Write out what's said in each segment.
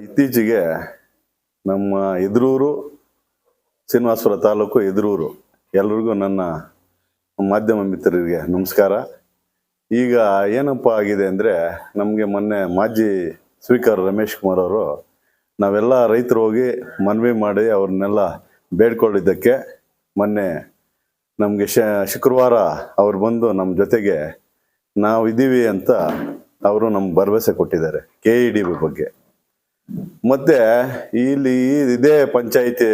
ಇತ್ತೀಚೆಗೆ ನಮ್ಮ ಎದುರೂರು, ಶ್ರೀನಿವಾಸಪುರ ತಾಲೂಕು ಎದುರೂರು. ಎಲ್ರಿಗೂ ನನ್ನ ಮಾಧ್ಯಮ ಮಿತ್ರರಿಗೆ ನಮಸ್ಕಾರ. ಈಗ ಏನಪ್ಪ ಆಗಿದೆ ಅಂದರೆ, ನಮಗೆ ಮೊನ್ನೆ ಮಾಜಿ ಸ್ಪೀಕರ್ ರಮೇಶ್ ಕುಮಾರ್ ಅವರು, ನಾವೆಲ್ಲ ರೈತರು ಹೋಗಿ ಮನವಿ ಮಾಡಿ ಅವ್ರನ್ನೆಲ್ಲ ಬೇಡ್ಕೊಂಡಿದ್ದಕ್ಕೆ ಮೊನ್ನೆ ನಮಗೆ ಶುಕ್ರವಾರ ಅವ್ರು ಬಂದು ನಮ್ಮ ಜೊತೆಗೆ ನಾವು ಇದ್ದೀವಿ ಅಂತ ಅವರು ನಮ್ಗೆ ಭರವಸೆ ಕೊಟ್ಟಿದ್ದಾರೆ ಕೆ ಇ ಡಿ ಬಗ್ಗೆ. ಮತ್ತೆ ಇಲ್ಲಿ ಇದೇ ಪಂಚಾಯಿತಿ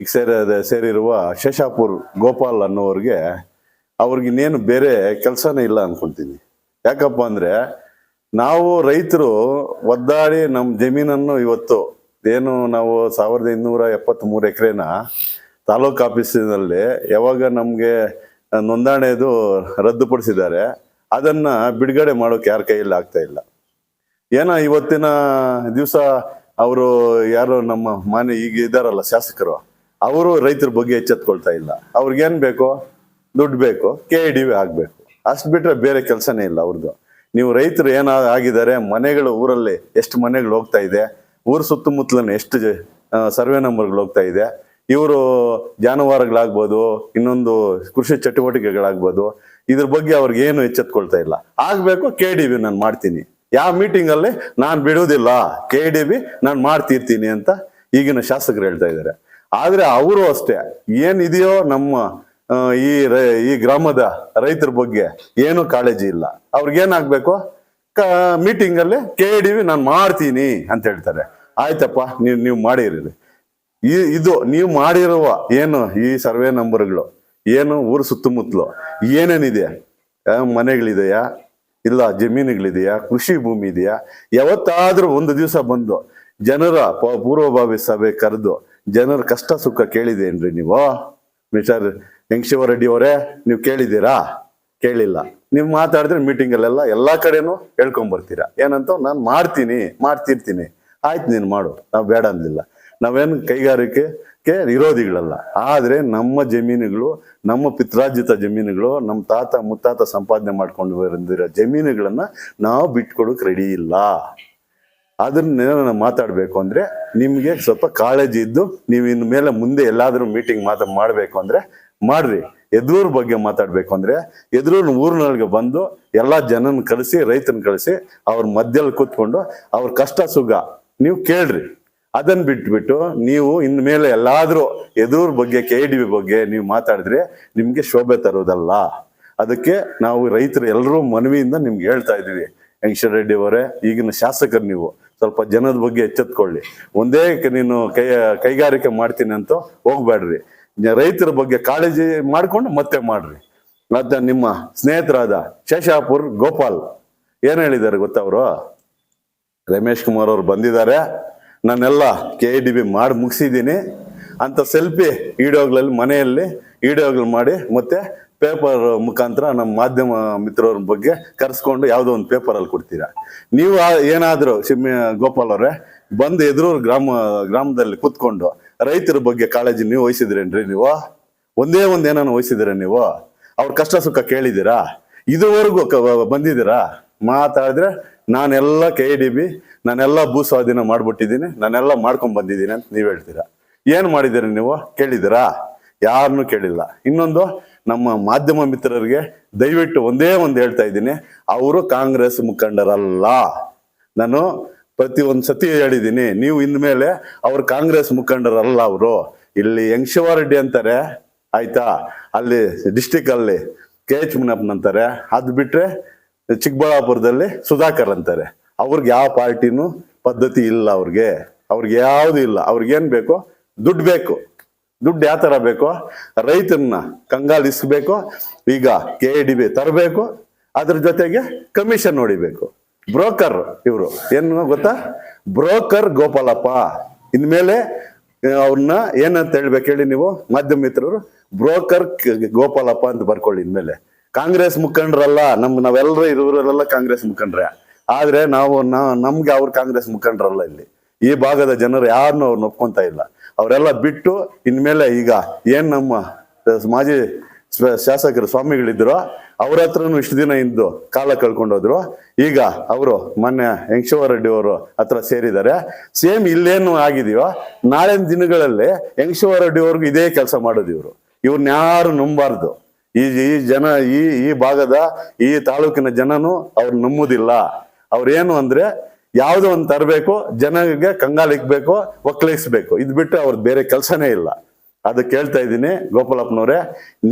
ಸೇರ ಸೇರಿರುವ ಶೇಷಾಪುರ್ ಗೋಪಾಲ್ ಅನ್ನೋರಿಗೆ ಅವ್ರಿಗೆ ಇನ್ನೇನು ಬೇರೆ ಕೆಲಸನೇ ಇಲ್ಲ ಅನ್ಕೊಂತೀನಿ. ಯಾಕಪ್ಪ ಅಂದರೆ ನಾವು ರೈತರು ಒದ್ದಾಡಿ ನಮ್ಮ ಜಮೀನನ್ನು ಇವತ್ತು ಏನು ನಾವು ಸಾವಿರದ ಇನ್ನೂರ ಎಪ್ಪತ್ತ್ಮೂರು ಎಕರೆನ ತಾಲೂಕು ಆಫೀಸಿನಲ್ಲಿ ಯಾವಾಗ ನಮಗೆ ನೋಂದಣಿದು ರದ್ದುಪಡಿಸಿದ್ದಾರೆ, ಅದನ್ನು ಬಿಡುಗಡೆ ಮಾಡೋಕೆ ಯಾರ ಕೈಯಲ್ಲಿ ಆಗ್ತಾ ಇಲ್ಲ. ಏನೋ ಇವತ್ತಿನ ದಿವಸ ಅವರು ಯಾರು ನಮ್ಮ ಮಾನ್ಯ ಈಗ ಇದಾರಲ್ಲ ಶಾಸಕರು, ಅವರು ರೈತರ ಬಗ್ಗೆ ಎಚ್ಚೆತ್ಕೊಳ್ತಾ ಇಲ್ಲ. ಅವ್ರಿಗೇನ್ ಬೇಕು? ದುಡ್ಡು ಬೇಕು ಕೆ ಡಿ ವಿ ಆಗ್ಬೇಕು. ಅಷ್ಟು ಬಿಟ್ರೆ ಬೇರೆ ಕೆಲಸನೇ ಇಲ್ಲ ಅವ್ರದ್ದು ನೀವು ರೈತರು ಏನ ಆಗಿದ್ದಾರೆ, ಮನೆಗಳು ಊರಲ್ಲಿ ಎಷ್ಟು ಮನೆಗಳು ಹೋಗ್ತಾ ಇದೆ, ಊರ ಸುತ್ತಮುತ್ತಲೂ ಎಷ್ಟು ಸರ್ವೆ ನಂಬರ್ಗಳು ಹೋಗ್ತಾ ಇದೆ, ಇವರು ಜಾನುವಾರುಗಳಾಗ್ಬೋದು, ಇನ್ನೊಂದು ಕೃಷಿ ಚಟುವಟಿಕೆಗಳಾಗ್ಬೋದು, ಇದ್ರ ಬಗ್ಗೆ ಅವ್ರಿಗೆ ಏನು ಎಚ್ಚೆತ್ಕೊಳ್ತಾ ಇಲ್ಲ. ಆಗ್ಬೇಕು ಕೆ ಡಿ ವಿ ನಾನು ಮಾಡ್ತೀನಿ. ಯಾವ ಮೀಟಿಂಗ್ ಅಲ್ಲಿ ನಾನು ಬಿಡುವುದಿಲ್ಲ ಕೆ ಡಿ ಬಿ ನಾನು ಮಾಡ್ತಿರ್ತೀನಿ ಅಂತ ಈಗಿನ ಶಾಸಕರು ಹೇಳ್ತಾ ಇದ್ದಾರೆ. ಆದ್ರೆ ಅವರು ಅಷ್ಟೇ, ಏನಿದೆಯೋ ನಮ್ಮ ಈ ಈ ಗ್ರಾಮದ ರೈತರ ಬಗ್ಗೆ ಏನು ಕಾಳಜಿ ಇಲ್ಲ. ಅವ್ರಿಗೇನಾಗ್ಬೇಕು ಮೀಟಿಂಗ್ ಅಲ್ಲಿ ಕೆ ಡಿ ವಿ ನಾನು ಮಾಡ್ತೀನಿ ಅಂತ ಹೇಳ್ತಾರೆ. ಆಯ್ತಪ್ಪ, ನೀವು ನೀವು ಮಾಡಿರಿ. ಇದು, ನೀವು ಮಾಡಿರುವ ಏನು ಈ ಸರ್ವೆ ನಂಬರ್ಗಳು? ಏನು ಊರು ಸುತ್ತಮುತ್ತಲು ಏನೇನಿದೆ? ಮನೆಗಳಿದೆಯಾ? ಇಲ್ಲ, ಜಮೀನುಗಳಿದೆಯಾ? ಕೃಷಿ ಭೂಮಿ ಇದೆಯಾ? ಯಾವತ್ತಾದರೂ ಒಂದು ದಿವಸ ಬಂದು ಜನರ ಪೂರ್ವಭಾವಿ ಸಭೆ ಕರೆದು ಜನರ ಕಷ್ಟ ಸುಖ ಕೇಳಿದೇನ್ರಿ ನೀವು? ಮಿಸ್ಟರ್ ಹೆಂಗಶಿವ ರೆಡ್ಡಿ ಅವರೇ, ನೀವು ಕೇಳಿದ್ದೀರಾ? ಕೇಳಿಲ್ಲ. ನೀವು ಮಾತಾಡಿದ್ರೆ ಮೀಟಿಂಗ್ ಎಲ್ಲ ಕಡೆನೂ ಹೇಳ್ಕೊಂಡ್ ಬರ್ತೀರಾ ಏನಂತ ನಾನು ಮಾಡ್ತೀನಿ, ಮಾಡ್ತಿರ್ತೀನಿ. ಆಯ್ತು ನೀನು ಮಾಡು, ನಾವು ಬೇಡ ಅಂದಿಲ್ಲ ನಾವೇನು ಕೈಗಾರಿಕೆಗೆ ವಿರೋಧಿಗಳಲ್ಲ ಆದರೆ ನಮ್ಮ ಜಮೀನುಗಳು, ನಮ್ಮ ಪಿತ್ರಾರ್ಜಿತ ಜಮೀನುಗಳು, ನಮ್ಮ ತಾತ ಮುತ್ತಾತ ಸಂಪಾದನೆ ಮಾಡ್ಕೊಂಡು ಬಂದಿರೋ ಜಮೀನುಗಳನ್ನ ನಾವು ಬಿಟ್ಕೊಡೋಕೆ ರೆಡಿ ಇಲ್ಲ. ಅದನ್ನ ಮಾತಾಡಬೇಕು ಅಂದ್ರೆ ನಿಮಗೆ ಸ್ವಲ್ಪ ಕಾಳಜಿ ಇದ್ದು ನೀವು ಇನ್ ಮೇಲೆ ಮುಂದೆ ಎಲ್ಲಾದ್ರೂ ಮೀಟಿಂಗ್ ಮಾತ, ಮಾಡಬೇಕು ಅಂದ್ರೆ ಮಾಡ್ರಿ. ಎದುರೂರ್ ಬಗ್ಗೆ ಮಾತಾಡಬೇಕು ಅಂದ್ರೆ ಎದುರೂರ್ ಊರಿನೊಳಗೆ ಬಂದು ಎಲ್ಲಾ ಜನನ ಕಳಿಸಿ, ರೈತನ ಕಳಿಸಿ, ಅವ್ರ ಮಧ್ಯದಲ್ಲಿ ಕೂತ್ಕೊಂಡು ಅವ್ರ ಕಷ್ಟ, ಸುಖ ನೀವು ಕೇಳ್ರಿ. ಅದನ್ನ ಬಿಟ್ಬಿಟ್ಟು ನೀವು ಇನ್ಮೇಲೆ ಎಲ್ಲಾದ್ರೂ ಎದುರ್ ಬಗ್ಗೆ ಕೆ ಡಿ ಬಗ್ಗೆ ನೀವು ಮಾತಾಡಿದ್ರೆ ನಿಮಗೆ ಶೋಭೆ ತರೋದಲ್ಲ. ಅದಕ್ಕೆ ನಾವು ರೈತರು ಎಲ್ಲರೂ ಮನವಿಯಿಂದ ನಿಮ್ಗೆ ಹೇಳ್ತಾ ಇದೀವಿ ವೆಂಕಟೇಶ್ವರ ರೆಡ್ಡಿ ಅವರೇ, ಈಗಿನ ಶಾಸಕರು ನೀವು. ಸ್ವಲ್ಪ ಜನದ ಬಗ್ಗೆ ಎಚ್ಚೆತ್ಕೊಳ್ಳಿ. ಒಂದೇ ನೀನು ಕೈ, ಕೈಗಾರಿಕೆ ಮಾಡ್ತೀನಿ ಅಂತ ಹೋಗ್ಬೇಡ್ರಿ ರೈತರ ಬಗ್ಗೆ ಕಾಳಜಿ ಮಾಡ್ಕೊಂಡು ಮತ್ತೆ ಮಾಡ್ರಿ. ಮತ್ತೆ ನಿಮ್ಮ ಸ್ನೇಹಿತರಾದ ಶೇಷಾಪುರ್ ಗೋಪಾಲ್, ಏನು ಹೇಳಿದ್ದಾರೆ ಗೊತ್ತವರು ರಮೇಶ್ ಕುಮಾರ್ ಅವ್ರು ಬಂದಿದ್ದಾರೆ. ನಾನೆಲ್ಲ ಕೆ ಡಿ ಬಿ ಮಾಡಿ ಮುಗಿಸಿದ್ದೀನಿ. ಅಂತ ಸೆಲ್ಫಿ ವಿಡಿಯೋಗಳಲ್ಲಿ ಮನೆಯಲ್ಲಿ ವಿಡಿಯೋಗಳು ಮಾಡಿ ಮತ್ತೆ ಪೇಪರ್ ಮುಖಾಂತರ ನಮ್ಮ ಮಾಧ್ಯಮ ಮಿತ್ರರ ಬಗ್ಗೆ ಕರೆಸ್ಕೊಂಡು ಯಾವುದೋ ಒಂದು ಪೇಪರಲ್ಲಿ ಕೊಡ್ತೀರಾ. ನೀವು ಏನಾದರೂ ಸಿಮ್ಮಿ ಗೋಪಾಲ್ ಅವರೇ, ಬಂದು ಎದುರು ಗ್ರಾಮ, ಗ್ರಾಮದಲ್ಲಿ ಕೂತ್ಕೊಂಡು ರೈತರ ಬಗ್ಗೆ ಕಾಳಜಿ ನೀವು ವಹಿಸಿದ್ರೇನ್ರಿ ನೀವು? ಒಂದೇ ಒಂದು ಏನಾನು ವಹಿಸಿದಿರ ನೀವು? ಅವ್ರ ಕಷ್ಟ ಸುಖ ಕೇಳಿದ್ದೀರಾ? ಇದುವರೆಗೂ ಬಂದಿದ್ದೀರಾ? ಮಾತಾಡಿದ್ರೆ ನಾನೆಲ್ಲ ಕೆ ಡಿ ಬಿ ನಾನೆಲ್ಲ ಭೂ ಸ್ವಾಧೀನ ಮಾಡ್ಬಿಟ್ಟಿದ್ದೀನಿ, ನಾನೆಲ್ಲ ಮಾಡ್ಕೊಂಡ್ ಬಂದಿದ್ದೀನಿ ಅಂತ ನೀವ್ ಹೇಳ್ತೀರಾ? ಏನ್ ಮಾಡಿದ್ದೀರಿ ನೀವು? ಕೇಳಿದ್ದೀರಾ? ಯಾರನ್ನು ಕೇಳಿಲ್ಲ. ಇನ್ನೊಂದು, ನಮ್ಮ ಮಾಧ್ಯಮ ಮಿತ್ರರಿಗೆ ದಯವಿಟ್ಟು ಒಂದೇ ಒಂದು ಹೇಳ್ತಾ ಇದ್ದೀನಿ. ಅವರು ಕಾಂಗ್ರೆಸ್ ಮುಖಂಡರಲ್ಲ. ನಾನು ಪ್ರತಿ ಒಂದು ಸತಿ ಹೇಳಿದ್ದೀನಿ, ನೀವು ಇನ್ಮೇಲೆ ಅವ್ರು ಕಾಂಗ್ರೆಸ್ ಮುಖಂಡರಲ್ಲ ಅವರು. ಇಲ್ಲಿ ಯಂಗಶಿವಾರೆಡ್ಡಿ ಅಂತಾರೆ, ಆಯ್ತಾ? ಅಲ್ಲಿ ಡಿಸ್ಟಿಕ್ ಅಲ್ಲಿ ಕೆ ಎಚ್ ಮುನಪ್ಪನ್ ಅಂತಾರೆ. ಅದ್ ಬಿಟ್ರೆ ಚಿಕ್ಕಬಳ್ಳಾಪುರದಲ್ಲಿ ಸುಧಾಕರ್ ಅಂತಾರೆ. ಅವ್ರಿಗೆ ಯಾವ ಪಾರ್ಟಿನೂ ಪದ್ಧತಿ ಇಲ್ಲ ಅವ್ರಿಗೆ. ಅವ್ರಿಗೆ ಯಾವುದು ಇಲ್ಲ. ಅವ್ರಿಗೆ ಬೇಕೋ ಬೇಕು ದುಡ್ಡು ಬೇಕು. ದುಡ್ಡು ಯಾವ ಥರ ಬೇಕೋ ರೈತರನ್ನ ಕಂಗಾಲಿಸ್ಬೇಕು. ಈಗ ಕೆ ಡಿ ಬಿ ತರಬೇಕು. ಅದ್ರ ಜೊತೆಗೆ ಕಮಿಷನ್ ಹೊಡಿಬೇಕು. ಬ್ರೋಕರ್ ಇವರು. ಏನು ಗೊತ್ತಾ? ಬ್ರೋಕರ್ ಗೋಪಾಲಪ್ಪ. ಇನ್ಮೇಲೆ ಅವ್ರನ್ನ ಏನಂತ ಹೇಳ್ಬೇಕು ಹೇಳಿ ನೀವು? ಮಾಧ್ಯಮ ಮಿತ್ರರು ಬ್ರೋಕರ್ ಗೋಪಾಲಪ್ಪ ಅಂತ ಬರ್ಕೊಳ್ಳಿ ಇನ್ಮೇಲೆ. ಕಾಂಗ್ರೆಸ್ ಮುಖಂಡರಲ್ಲ, ನಮ್ ನಾವೆಲ್ಲರೂ ಇರೋರೆಲ್ಲ ಕಾಂಗ್ರೆಸ್ ಮುಖಂಡ್ರೆ. ಆದ್ರೆ ನಾವು ನಮಗೆ ಅವ್ರ ಕಾಂಗ್ರೆಸ್ ಮುಖಂಡರಲ್ಲ ಇಲ್ಲಿ. ಈ ಭಾಗದ ಜನರು ಯಾರನ್ನೂ ಅವ್ರನ್ನ ಒಪ್ಕೊಂತ ಇಲ್ಲ. ಅವರೆಲ್ಲ ಬಿಟ್ಟು ಇನ್ಮೇಲೆ ಈಗ ಏನು ನಮ್ಮ ಮಾಜಿ ಶಾಸಕರು ಸ್ವಾಮಿಗಳಿದ್ರು, ಅವ್ರ ಹತ್ರನು ಇಷ್ಟು ದಿನ ಇದ್ದು ಕಾಲ ಕಳ್ಕೊಂಡೋದ್ರು ಈಗ ಅವರು ಮೊನ್ನೆ ಯಂಗಶಿವ ಅವರು ಹತ್ರ ಸೇರಿದ್ದಾರೆ. ಸೇಮ್ ಇಲ್ಲೇನು ಆಗಿದೆಯೋ, ನಾಳಿನ ದಿನಗಳಲ್ಲಿ ಯಂಗಶಿವ ರೆಡ್ಡಿ ಅವ್ರಿಗೂ ಇದೇ ಕೆಲಸ ಮಾಡೋದು ಇವರು. ಇವ್ರನ್ನ ಯಾರು ನಂಬಾರ್ದು. ಈ ಈ ಜನ, ಈ ಈ ಭಾಗದ, ಈ ತಾಲೂಕಿನ ಜನನು ಅವ್ರು ನಂಬುದಿಲ್ಲ. ಅವ್ರೇನು ಅಂದ್ರೆ ಯಾವುದೋ ಒಂದು ತರಬೇಕು ಜನರಿಗೆ ಕಂಗಾಲಿಕ್ಬೇಕು ಒಕ್ಕಲಿಸ್ಬೇಕು. ಇದು ಬಿಟ್ಟು ಅವ್ರದ್ದು ಬೇರೆ ಕೆಲಸನೇ ಇಲ್ಲ. ಅದು ಕೇಳ್ತಾ ಇದ್ದೀನಿ ಗೋಪಾಲಪ್ಪನವ್ರೆ,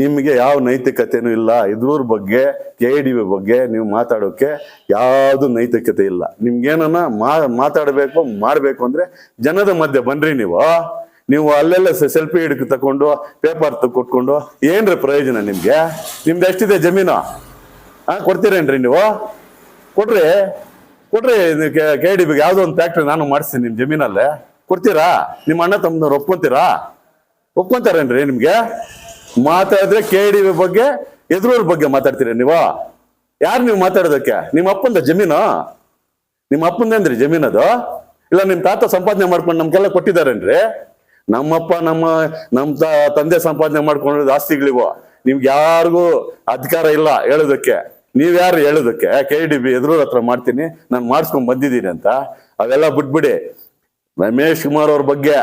ನಿಮಗೆ ಯಾವ ನೈತಿಕತೆನೂ ಇಲ್ಲ. ಇದ್ರ ಬಗ್ಗೆ ಕೆ ಡಿ ಬಿ ಬಗ್ಗೆ ನೀವು ಮಾತಾಡೋಕೆ ಯಾವುದು ನೈತಿಕತೆ ಇಲ್ಲ. ನಿಮ್ಗೇನನ್ನ ಮಾ, ಮಾತಾಡಬೇಕು, ಮಾಡಬೇಕು ಅಂದ್ರೆ ಜನದ ಮಧ್ಯೆ ಬನ್ರಿ ನೀವು. ನೀವು ಅಲ್ಲೆಲ್ಲ ಸೆಲ್ಫಿ ಹಿಡ್ಕ ತಗೊಂಡು ಪೇಪರ್ ಕೊಟ್ಕೊಂಡು ಏನ್ರಿ ಪ್ರಯೋಜನ ನಿಮಗೆ? ನಿಮ್ದು ಎಷ್ಟಿದೆ ಜಮೀನು? ಹಾ ಕೊಡ್ತೀರೇನ್ರಿ ನೀವು? ಕೊಡ್ರಿ. ಕೊಡ್ರಿ ಕೆ ಡಿ ಬಿಗೆ ಯಾವುದೋ ಒಂದು ಫ್ಯಾಕ್ಟ್ರಿ ನಾನು ಮಾಡಿಸ್ತೀನಿ ನಿಮ್ಮ ಜಮೀನಲ್ಲೇ. ಕೊಡ್ತೀರಾ? ನಿಮ್ಮ ಅಣ್ಣ ತಮ್ಮನವ್ರು ಒಪ್ಕೊಂತೀರಾ? ಒಪ್ಕೊಂತಾರೇನ್ರಿ ನಿಮಗೆ? ಮಾತಾಡಿದ್ರೆ ಕೆ ಡಿ ಬಿ ಬಗ್ಗೆ ಎದುರವ್ರ ಬಗ್ಗೆ ಮಾತಾಡ್ತೀರಿ ನೀವು. ಯಾರು ನೀವು ಮಾತಾಡೋದಕ್ಕೆ? ನಿಮ್ಮ ಅಪ್ಪಂದ ಜಮೀನು? ನಿಮ್ಮ ಅಪ್ಪಂದೇನ್ರಿ ಜಮೀನದು ಇಲ್ಲ ನಿಮ್ಮ ತಾತ ಸಂಪಾದನೆ ಮಾಡ್ಕೊಂಡು ನಮ್ಗೆಲ್ಲ ಕೊಟ್ಟಿದಾರೇನ್ರಿ ನಮ್ಮಪ್ಪ, ನಮ್ಮ ನಮ್ಮ ತಂದೆ ಸಂಪಾದನೆ ಮಾಡ್ಕೊಂಡಿರೋದು ಆಸ್ತಿಗಳಿವು. ನಿಮ್ಗೆ ಯಾರಿಗೂ ಅಧಿಕಾರ ಇಲ್ಲ ಹೇಳೋದಕ್ಕೆ. ನೀವ್ಯಾರು ಹೇಳೋದಕ್ಕೆ? ಕೆ ಡಿ ಬಿ ಎದುರು ಹತ್ರ ಮಾಡ್ತೀನಿ, ನಾನು ಮಾಡಿಸ್ಕೊಂಡ್ ಬಂದಿದ್ದೀನಿ ಅಂತ? ಅವೆಲ್ಲ ಬಿಟ್ಬಿಡಿ. ರಮೇಶ್ ಕುಮಾರ್ ಅವ್ರ ಬಗ್ಗೆ,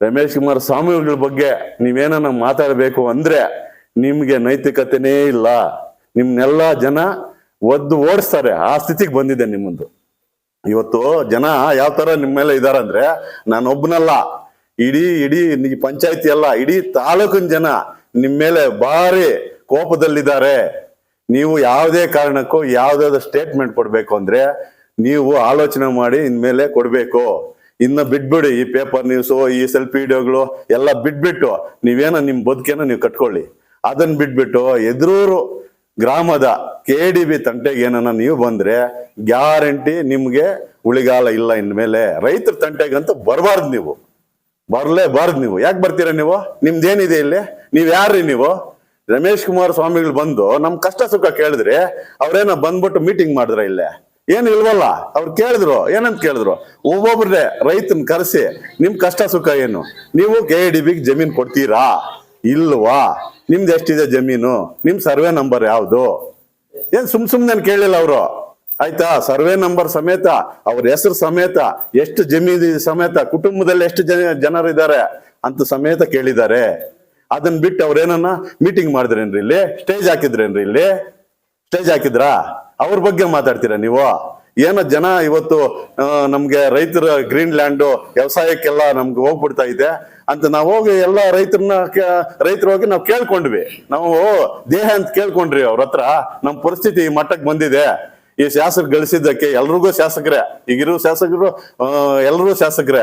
ರಮೇಶ್ ಕುಮಾರ್ ಸ್ವಾಮಿಗಳ ಬಗ್ಗೆ ನೀವೇನ ಮಾತಾಡಬೇಕು ಅಂದ್ರೆ ನಿಮ್ಗೆ ನೈತಿಕತೆನೇ ಇಲ್ಲ. ನಿಮ್ನೆಲ್ಲ ಜನ ಒದ್ದು ಓಡಿಸ್ತಾರೆ. ಆ ಸ್ಥಿತಿಗೆ ಬಂದಿದೆ ನಿಮ್ಮದು. ಇವತ್ತು ಜನ ಯಾವ ತರ ನಿಮ್ಮ ಮೇಲೆ ಇದಾರಂದ್ರೆ ನಾನೊಬ್ಬನಲ್ಲ ಇಡೀ ಇಡೀ ಪಂಚಾಯತಿ ಅಲ್ಲ, ಇಡೀ ತಾಲೂಕಿನ ಜನ ನಿಮ್ಮ ಮೇಲೆ ಭಾರಿ ಕೋಪದಲ್ಲಿದ್ದಾರೆ. ನೀವು ಯಾವುದೇ ಕಾರಣಕ್ಕೂ ಯಾವ್ದಾದ್ರು ಸ್ಟೇಟ್ಮೆಂಟ್ ಕೊಡ್ಬೇಕು ಅಂದ್ರೆ ನೀವು ಆಲೋಚನೆ ಮಾಡಿ ಇನ್ಮೇಲೆ ಕೊಡ್ಬೇಕು. ಇನ್ನ ಬಿಟ್ಬಿಡಿ ಈ ಪೇಪರ್ ನ್ಯೂಸು ಈ ಸೆಲ್ಫಿ ವಿಡಿಯೋಗಳು ಎಲ್ಲ ಬಿಟ್ಬಿಟ್ಟು ನೀವೇನೋ ನಿಮ್ ಬದುಕೇನ ನೀವು ಕಟ್ಕೊಳ್ಳಿ. ಅದನ್ನ ಬಿಟ್ಬಿಟ್ಟು ಎದುರೂರು ಗ್ರಾಮದ ಕೆ ಡಿ ಬಿ ತಂಟೆಗೆ ಏನನ್ನ ನೀವು ಬಂದ್ರೆ ಗ್ಯಾರಂಟಿ ನಿಮ್ಗೆ ಉಳಿಗಾಲ ಇಲ್ಲ ಇನ್ಮೇಲೆ. ರೈತರ ತಂಟೆಗಂತೂ ಬರಬಾರ್ದು ನೀವು. ಬರ್ಲೇಬಾರ್ದು ನೀವು. ಯಾಕೆ ಬರ್ತೀರಾ ನೀವು? ನಿಮ್ದೇನಿದೆ ಇಲ್ಲಿ? ನೀವು ಯಾರ್ರಿ ನೀವು? ರಮೇಶ್ ಕುಮಾರ್ ಸ್ವಾಮಿಗಳು ಬಂದು ನಮ್ ಕಷ್ಟ ಸುಖ ಕೇಳಿದ್ರೆ ಅವ್ರೇನ ಬಂದ್ಬಿಟ್ಟು ಮೀಟಿಂಗ್ ಮಾಡಿದ್ರ ಇಲ್ಲೇ. ಏನು ಇಲ್ವಲ್ಲ? ಅವ್ರು ಕೇಳಿದ್ರು. ಏನಂತ ಕೇಳಿದ್ರು? ಒಬ್ಬೊಬ್ರೇ ರೈತನ್ ಕರೆಸಿ, ನಿಮ್ ಕಷ್ಟ ಸುಖ ಏನು? ನೀವು ಕೆ ಡಿ ಜಮೀನ್ ಕೊಡ್ತೀರಾ? ಇಲ್ವಾ? ನಿಮ್ದು ಎಷ್ಟಿದೆ ಜಮೀನು? ನಿಮ್ ಸರ್ವೆ ನಂಬರ್ ಯಾವ್ದು? ಏನ್ ಸುಮ್ ಸುಮ್ನೆ ಕೇಳಿಲ್ಲ ಅವರು? ಆಯ್ತಾ? ಸರ್ವೆ ನಂಬರ್ ಸಮೇತ, ಅವ್ರ ಹೆಸರು ಸಮೇತ, ಎಷ್ಟು ಜಮೀನು ಸಮೇತ, ಕುಟುಂಬದಲ್ಲಿ ಎಷ್ಟು ಜನ ಜನರಿದ್ದಾರೆ ಅಂತ ಸಮೇತ ಕೇಳಿದ್ದಾರೆ. ಅದನ್ನ ಬಿಟ್ಟು ಅವ್ರೇನನ್ನ ಮೀಟಿಂಗ್ ಮಾಡಿದ್ರೇನ್ರಿ ಇಲ್ಲಿ? ಸ್ಟೇಜ್ ಹಾಕಿದ್ರೇನ್ರಿ ಇಲ್ಲಿ? ಸ್ಟೇಜ್ ಹಾಕಿದ್ರಾ? ಅವ್ರ ಬಗ್ಗೆ ಮಾತಾಡ್ತೀರಾ ನೀವು? ಏನೋ ಜನ ಇವತ್ತು ನಮ್ಗೆ ರೈತರ ಗ್ರೀನ್ ಲ್ಯಾಂಡು ವ್ಯವಸಾಯಕ್ಕೆಲ್ಲ ನಮ್ಗೆ ಹೋಗ್ಬಿಡ್ತಾ ಇದೆ ಅಂತ ನಾವು ಹೋಗಿ ಎಲ್ಲ ರೈತರನ್ನ ರೈತರು ಹೋಗಿ ನಾವು ಕೇಳ್ಕೊಂಡ್ವಿ. ನಾವು ದೇಹ ಅಂತ ಕೇಳ್ಕೊಂಡ್ರಿ ಅವ್ರ ಹತ್ರ. ನಮ್ಮ ಪರಿಸ್ಥಿತಿ ಈ ಮಟ್ಟಕ್ಕೆ ಬಂದಿದೆ. ಈ ಶಾಸಕರು ಗಳಿಸಿದ್ದಕ್ಕೆ ಎಲ್ರಿಗೂ ಶಾಸಕರೇ. ಈಗಿರೋ ಶಾಸಕರು ಎಲ್ರಿಗೂ ಶಾಸಕರೇ.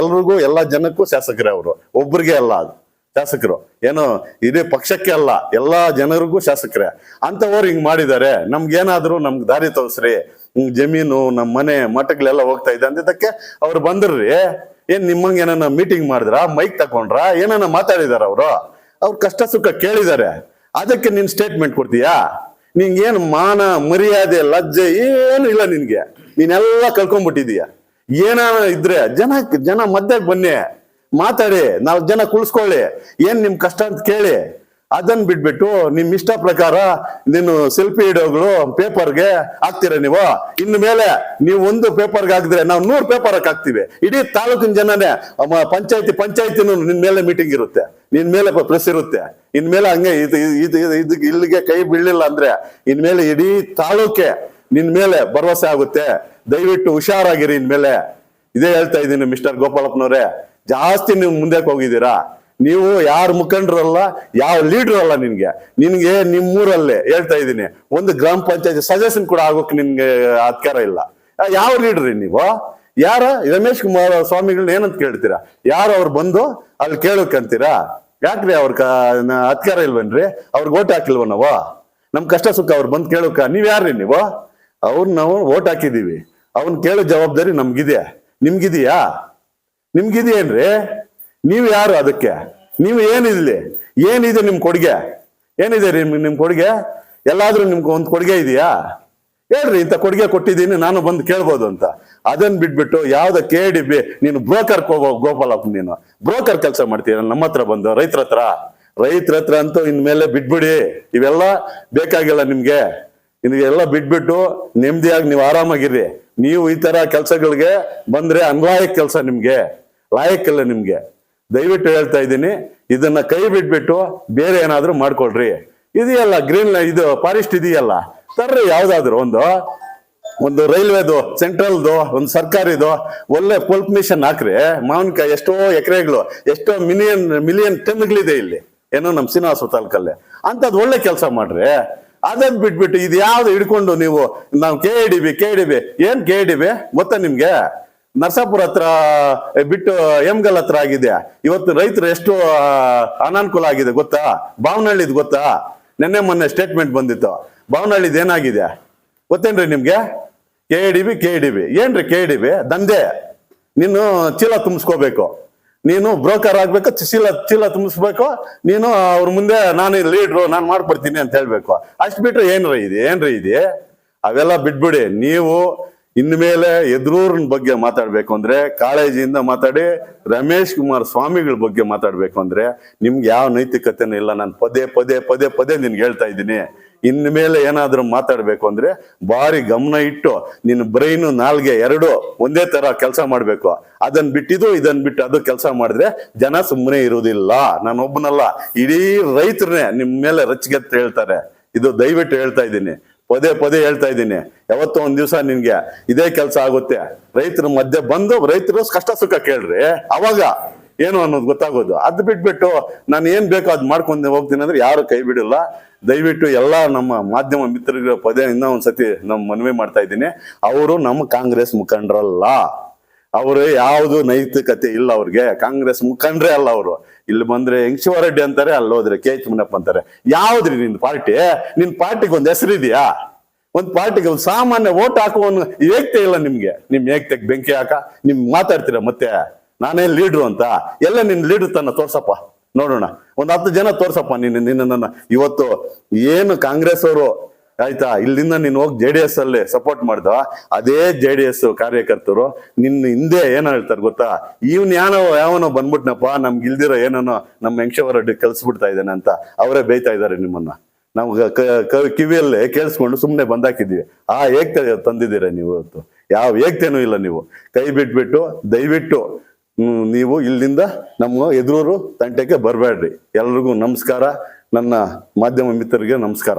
ಎಲ್ರಿಗೂ, ಎಲ್ಲ ಜನಕ್ಕೂ ಶಾಸಕರೇ ಅವರು. ಒಬ್ರಿಗೆ ಅಲ್ಲ ಅದು. ಶಾಸಕರು. ಏನು ಇದೇ ಪಕ್ಷಕ್ಕೆ ಅಲ್ಲ, ಎಲ್ಲಾ ಜನರಿಗೂ ಶಾಸಕರೇ. ಅಂತವ್ರು ಹಿಂಗ್ ಮಾಡಿದ್ದಾರೆ, ನಮ್ಗೇನಾದ್ರು ನಮ್ಗೆ ದಾರಿ ತೋರಿಸ್ರಿ. ಜಮೀನು ನಮ್ಮ ಮನೆ, ಮಠಗಳೆಲ್ಲ ಹೋಗ್ತಾ ಇದೆ ಅಂದಿದ್ದಕ್ಕೆ ಅವ್ರು ಬಂದ್ರಿ. ಏನ್ ನಿಮ್ಮಂಗ ಏನನ್ನ ಮೀಟಿಂಗ್ ಮಾಡಿದ್ರ? ಮೈಕ್ ತಕೊಂಡ್ರ ಏನನ್ನ ಮಾತಾಡಿದಾರ ಅವರು? ಅವ್ರ ಕಷ್ಟ ಸುಖ ಕೇಳಿದ್ದಾರೆ ಅದಕ್ಕೆ ನೀನ್ ಸ್ಟೇಟ್ಮೆಂಟ್ ಕೊಡ್ತೀಯಾ? ನಿಂಗೇನು ಮಾನ, ಮರ್ಯಾದೆ, ಲಜ್ಜೆ ಏನು ಇಲ್ಲ ನಿನ್ಗೆ. ನೀನೆಲ್ಲ ಕಳ್ಕೊಂಡ್ಬಿಟ್ಟಿದೀಯ ಏನಾನ ಇದ್ರೆ ಜನ ಜನ ಮಧ್ಯಕ್ಕೆ ಬನ್ನಿ. ಮಾತಾಡಿ ನಾಲ್ಕು ಜನ ಕುಳಿಸ್ಕೊಳ್ಳಿ, ಏನ್ ನಿಮ್ ಕಷ್ಟ ಅಂತ ಕೇಳಿ. ಅದನ್ನ ಬಿಟ್ಬಿಟ್ಟು ನಿಮ್ ಇಷ್ಟ ಪ್ರಕಾರ ನೀನು ಸೆಲ್ಫಿ ಹಿಡಿಯೋಗಳು ಪೇಪರ್ಗೆ ಹಾಕ್ತೀರ ನೀವು? ಇನ್ನು ಮೇಲೆ ನೀವು ಒಂದು ಪೇಪರ್ಗೆ ಹಾಕಿದ್ರೆ ನಾವು ನೂರು ಪೇಪರ್ ಹಾಕ್ತೀವಿ. ಇಡೀ ತಾಲೂಕಿನ ಜನನೇ ಪಂಚಾಯತಿ, ಪಂಚಾಯತಿನೂ ನಿನ್ ಮೇಲೆ ಮೀಟಿಂಗ್ ಇರುತ್ತೆ. ನಿನ್ ಮೇಲೆ ಪ್ರೆಸ್ ಇರುತ್ತೆ. ಇನ್ಮೇಲೆ ಹಂಗೆ ಇದು ಇಲ್ಲಿಗೆ ಕೈ ಬೀಳಲಿಲ್ಲ ಅಂದ್ರೆ ಇನ್ಮೇಲೆ ಇಡೀ ತಾಲೂಕೆ ನಿನ್ ಮೇಲೆ ಭರವಸೆ ಆಗುತ್ತೆ. ದಯವಿಟ್ಟು ಹುಷಾರಾಗಿರಿ ಇನ್ಮೇಲೆ ಇದೇ ಹೇಳ್ತಾ ಇದ್ದೀನಿ ಮಿಸ್ಟರ್ ಗೋಪಾಲಪ್ಪನವ್ರೆ. ಜಾಸ್ತಿ ನೀವು ಮುಂದಕ್ಕೆ ಹೋಗಿದ್ದೀರಾ? ನೀವು ಯಾರು ಮುಖಂಡರಲ್ಲ, ಯಾವ ಲೀಡರ್ ಅಲ್ಲ ನಿನ್ಗೆ? ನಿನ್ಗೆ ನಿಮ್ಮೂರಲ್ಲೇ ಹೇಳ್ತಾ ಇದ್ದೀನಿ. ಒಂದು ಗ್ರಾಮ ಪಂಚಾಯತಿ ಸಜೆಷನ್ ಕೂಡ ಆಗೋಕೆ ನಿನ್ಗೆ ಅಧಿಕಾರ ಇಲ್ಲ. ಯಾವ ಲೀಡರ್ ನೀವು? ಯಾರ? ರಮೇಶ್ ಕುಮಾರ್ ಸ್ವಾಮಿಗಳನ್ನ ಏನಂತ ಕೇಳ್ತೀರಾ? ಯಾರು ಅವ್ರು ಬಂದು ಅಲ್ಲಿ ಕೇಳೋಕಂತೀರಾ ಯಾಕ್ರಿ ಅವ್ರ ಅಧಿಕಾರ ಇಲ್ವನ್ರಿ? ಅವ್ರಿಗೆ ಓಟ್ ಹಾಕಿಲ್ವ ನಾವು? ನಮ್ ಕಷ್ಟ ಸುಖ ಅವ್ರು ಬಂದು ಕೇಳೋಕ, ನೀವ್ ಯಾರ್ರಿ ನೀವು? ಅವ್ರು ನಾವು ಓಟ್ ಹಾಕಿದೀವಿ ಅವ್ನ್ ಕೇಳೋ ಜವಾಬ್ದಾರಿ ನಮ್ಗಿದೆ ನಿಮ್ಗಿದೆಯಾ? ನಿಮ್ಗಿದೆಯೇನ್ರಿ? ನೀವು ಯಾರು ಅದಕ್ಕೆ? ನೀವು ಏನಿದ್ಲಿ? ಏನಿದೆ ನಿಮ್ ಕೊಡುಗೆ? ಏನಿದೆ ರೀ ನಿಮ್ ಕೊಡುಗೆ? ಎಲ್ಲಾದ್ರೂ ನಿಮ್ಗೆ ಒಂದು ಕೊಡುಗೆ ಇದೆಯಾ? ಹೇಳ್ರಿ, ಇಂಥ ಕೊಡುಗೆ ಕೊಟ್ಟಿದ್ದೀನಿ, ನಾನು ಬಂದು ಕೇಳ್ಬೋದು ಅಂತ. ಅದನ್ನ ಬಿಟ್ಬಿಟ್ಟು ಯಾವ್ದ ಕೇಳಿ ಬಿ ನೀನು ಬ್ರೋಕರ್ ಗೋಪಾಲಪ್ಪ ನೀನು. ಬ್ರೋಕರ್ ಕೆಲಸ ಮಾಡ್ತೀಯ? ನಮ್ಮ ಹತ್ರ ಬಂದು, ರೈತರ ಹತ್ರ? ರೈತರ ಹತ್ರ ಅಂತೂ ಇನ್ಮೇಲೆ ಬಿಟ್ಬಿಡಿ. ಇವೆಲ್ಲ ಬೇಕಾಗಿಲ್ಲ ನಿಮ್ಗೆ. ಇದೆಲ್ಲ ಬಿಟ್ಬಿಟ್ಟು ನೆಮ್ಮದಿಯಾಗಿ ನೀವು ಆರಾಮಾಗಿರ್ರಿ ನೀವು ಈ ತರ ಕೆಲಸಗಳಿಗೆ ಬಂದ್ರೆ ಅನ್ವಾಯಕ್ ಕೆಲಸ ನಿಮ್ಗೆ. ಲಾಯಕ್ಕಿಲ್ಲ ನಿಮ್ಗೆ. ದಯವಿಟ್ಟು ಹೇಳ್ತಾ ಇದ್ದೀನಿ, ಇದನ್ನ ಕೈ ಬಿಟ್ಬಿಟ್ಟು ಬೇರೆ ಏನಾದ್ರೂ ಮಾಡ್ಕೊಳ್ರಿ. ಇದೆಯಲ್ಲ ಗ್ರೀನ್ ಇದು ಫಾರೆಸ್ಟ್ ಇದೆಯಲ್ಲ, ತರ್ರಿ ಯಾವ್ದಾದ್ರು ಒಂದು. ಒಂದು ರೈಲ್ವೆದು, ಸೆಂಟ್ರಲ್ದು, ಒಂದು ಸರ್ಕಾರಿದು, ಒಳ್ಳೆ ಪಲ್ಪ್ ಮಿಷನ್ ಹಾಕ್ರಿ. ಮಾವಿನಕಾಯಿ ಎಷ್ಟೋ ಎಕರೆಗಳು, ಎಷ್ಟೋ ಮಿಲಿಯನ್ ಮಿಲಿಯನ್ ಟನ್ಗಳಿದೆ ಇಲ್ಲಿ. ಏನೋ ನಮ್ಮ ಶ್ರೀನಿವಾಸ ತಾಲೂಕಲ್ಲಿ. ಅಂಥದ್ದು ಒಳ್ಳೆ ಕೆಲಸ ಮಾಡ್ರಿ. ಅದನ್ನ ಬಿಟ್ಬಿಟ್ಟು ಇದು ಯಾವ್ದು ಹಿಡ್ಕೊಂಡು ನೀವು, ನಾವು K D B K D B ಏನ್ ಇಡಿ ಗೊತ್ತಾ ನಿಮ್ಗೆ? ನರಸಾಪುರ ಹತ್ರ ಬಿಟ್ಟು ಎಮ್ಗಲ್ ಹತ್ರ ಆಗಿದೆ. ಇವತ್ತು ರೈತರು ಎಷ್ಟು ಅನಾನುಕೂಲ ಆಗಿದೆ ಗೊತ್ತಾ? ಬಾವನಹಳ್ಳಿದ್ ಗೊತ್ತಾ? ನಿನ್ನೆ ಮೊನ್ನೆ ಸ್ಟೇಟ್ಮೆಂಟ್ ಬಂದಿತ್ತು. ಬಾವನಹಳ್ಳಿದ್ ಏನಾಗಿದೆ? ಗೊತ್ತೇನ್ರಿ ನಿಮ್ಗೆ? K D B K D B ಏನ್ರಿ ಕೆ ಡಿ ಬಿ ದಂಧೆ. ನೀನು ಚೀಲ ತುಂಬಿಸ್ಕೋಬೇಕು. ನೀನು ಬ್ರೋಕರ್ ಆಗ್ಬೇಕು ಚೀಲ ಚೀಲ ತುಂಬಿಸ್ಬೇಕು. ನೀನು ಅವ್ರ ಮುಂದೆ ನಾನು ಲೀಡ್ರು ನಾನು ಮಾಡ್ಕೊಡ್ತೀನಿ ಅಂತ ಹೇಳ್ಬೇಕು. ಅಷ್ಟು ಬಿಟ್ರೆ ಏನ್ರಿ ಇದೆ? ಏನ್ರಿ ಇದೆ? ಅವೆಲ್ಲ ಬಿಟ್ಬಿಡಿ. ನೀವು ಇನ್ಮೇಲೆ ಎದುರೂರಿನ ಬಗ್ಗೆ ಮಾತಾಡ್ಬೇಕು ಅಂದ್ರೆ ಕಾಳೇಜಿಯಿಂದ ಮಾತಾಡಿ ರಮೇಶ್ ಕುಮಾರ್ ಸ್ವಾಮಿಗಳ ಬಗ್ಗೆ ಮಾತಾಡ್ಬೇಕು ಅಂದ್ರೆ ನಿಮ್ಗೆ ಯಾವ ನೈತಿಕತೆನೂ ಇಲ್ಲ. ನಾನು ಪದೇ ಪದೇ ಪದೇ ಪದೇ ನಿನ್ಗೆ ಹೇಳ್ತಾ ಇದ್ದೀನಿ. ಇನ್ಮೇಲೆ ಏನಾದರೂ ಮಾತಾಡಬೇಕು ಅಂದ್ರೆ ಭಾರಿ ಗಮನ ಇಟ್ಟು ನಿನ್ನ ಬ್ರೈನು ನಾಲ್ಗೆ ಎರಡು ಒಂದೇ ತರ ಕೆಲಸ ಮಾಡಬೇಕು. ಅದನ್ನ ಬಿಟ್ಟಿದ್ದು ಇದನ್ನ ಬಿಟ್ಟು ಅದು ಕೆಲಸ ಮಾಡಿದ್ರೆ ಜನ ಸುಮ್ಮನೆ ಇರುವುದಿಲ್ಲ. ನಾನು ಒಬ್ಬನಲ್ಲ. ಇಡೀ ರೈತರನ್ನೇ ನಿಮ್ಮ ಮೇಲೆ ರಚ್ಗೆತ್ತ ಹೇಳ್ತಾರೆ. ಇದು ದಯವಿಟ್ಟು ಹೇಳ್ತಾ ಇದ್ದೀನಿ. ಪದೇ ಪದೇ ಹೇಳ್ತಾ ಇದ್ದೀನಿ. ಯಾವತ್ತೋ ಒಂದ್ ದಿವಸ ನಿನ್ಗೆ ಇದೇ ಕೆಲಸ ಆಗುತ್ತೆ. ರೈತರ ಮಧ್ಯೆ ಬಂದು ರೈತರು ಕಷ್ಟ ಸುಖ ಕೇಳ್ರಿ. ಅವಾಗ ಏನು ಅನ್ನೋದು ಗೊತ್ತಾಗೋದು. ಅದ್ ಬಿಟ್ಬಿಟ್ಟು ನಾನು ಏನ್ ಬೇಕೋ ಅದ್ ಮಾಡ್ಕೊಂಡು ಹೋಗ್ತೀನಿ ಅಂದ್ರೆ ಯಾರು ಕೈ ಬಿಡಿಲ್ಲ. ದಯವಿಟ್ಟು ಎಲ್ಲ ನಮ್ಮ ಮಾಧ್ಯಮ ಮಿತ್ರರಿಗೆ ಪದೇ ಇನ್ನೂ ಒಂದ್ಸತಿ ನಮ್ ಮನವಿ ಮಾಡ್ತಾ ಇದ್ದೀನಿ. ಅವರು ನಮ್ಮ ಕಾಂಗ್ರೆಸ್ ಮುಖಂಡರಲ್ಲ. ಅವರು ಯಾವುದು ನೈತಿಕತೆ ಇಲ್ಲ ಅವ್ರಿಗೆ. ಕಾಂಗ್ರೆಸ್ ಮುಖಂಡ್ರೆ ಅಲ್ಲ ಅವರು. ಇಲ್ಲಿ ಬಂದ್ರೆ ರೆಡ್ಡಿ ಅಂತಾರೆ, ಅಲ್ಲಿ ಹೋದ್ರೆ ಕೆ ಎಚ್ ಅಂತಾರೆ. ಯಾವ್ದ್ರಿ ನಿನ್ ಪಾರ್ಟಿ? ನಿನ್ ಪಾರ್ಟಿಗೆ ಒಂದ್ ಹೆಸರಿದ್ಯಾ ಒಂದ್ ಪಾರ್ಟಿಗೆ ಒಂದು ಸಾಮಾನ್ಯ ಓಟ್ ಹಾಕುವ ಏಕ್ತೆ ಇಲ್ಲ ನಿಮ್ಗೆ. ನಿಮ್ ಏಕ್ತೆ ಬೆಂಕಿ ಹಾಕ, ನಿಮ್ ಮಾತಾಡ್ತೀರಾ ಮತ್ತೆ? ನಾನೇ ಲೀಡ್ರು ಅಂತ? ಎಲ್ಲ ನಿನ್ ಲೀಡ್ರ್ ತನ್ನ ತೋರ್ಸಪ್ಪ. ನೋಡೋಣ, ಒಂದ್ ಹತ್ತು ಜನ ತೋರ್ಸಪ್ಪ ನಿನ್ನ ನಿನ್ನ ಇವತ್ತು ಏನು ಕಾಂಗ್ರೆಸ್ ಅವರು ಆಯ್ತಾ? ಇಲ್ಲಿಂದ ನೀನು ಹೋಗಿ ಜೆ ಡಿ ಎಸ್ ಅಲ್ಲಿ ಸಪೋರ್ಟ್ ಮಾಡ್ದ? ಅದೇ ಜೆ ಡಿ ಎಸ್ ಕಾರ್ಯಕರ್ತರು. ನಿನ್ನ ಹಿಂದೆ ಏನ್ ಹೇಳ್ತಾರೆ ಗೊತ್ತಾ? ಇವ್ನ ಯಾನೋ, ಯಾವನೋ ಬಂದ್ಬಿಟ್ನಪ್ಪ, ನಮ್ಗೆ ಇಲ್ದಿರೋ ಏನೋ ನಮ್ಮ ಯಂಕ್ಷವರ ಕಲ್ಸ್ಬಿಡ್ತಾ ಇದ್ದಾನೆ ಅಂತ ಅವರೇ ಬೈತಾ ಇದ್ದಾರೆ ನಿಮ್ಮನ್ನ. ನಾವು ಕಿವಿಯಲ್ಲಿ ಕೇಳಿಸ್ಕೊಂಡು ಸುಮ್ಮನೆ ಬಂದಾಕಿದ್ದೀವಿ ಆ ಏಕ್ತೆ ತಂದಿದ್ದೀರ ನೀವು ಇವತ್ತು? ಯಾವ ಏಕ್ತೇನೂ ಇಲ್ಲ ನೀವು. ಕೈ ಬಿಟ್ಬಿಟ್ಟು, ದಯವಿಟ್ಟು ನೀವು ಇಲ್ಲಿಂದ ನಮ್ಮ ಎದುರೂರು ತಂಟೆಗೆ ಬರಬೇಡ್ರಿ ಎಲ್ರಿಗೂ ನಮಸ್ಕಾರ. ನನ್ನ ಮಾಧ್ಯಮ ಮಿತ್ರರಿಗೆ ನಮಸ್ಕಾರ.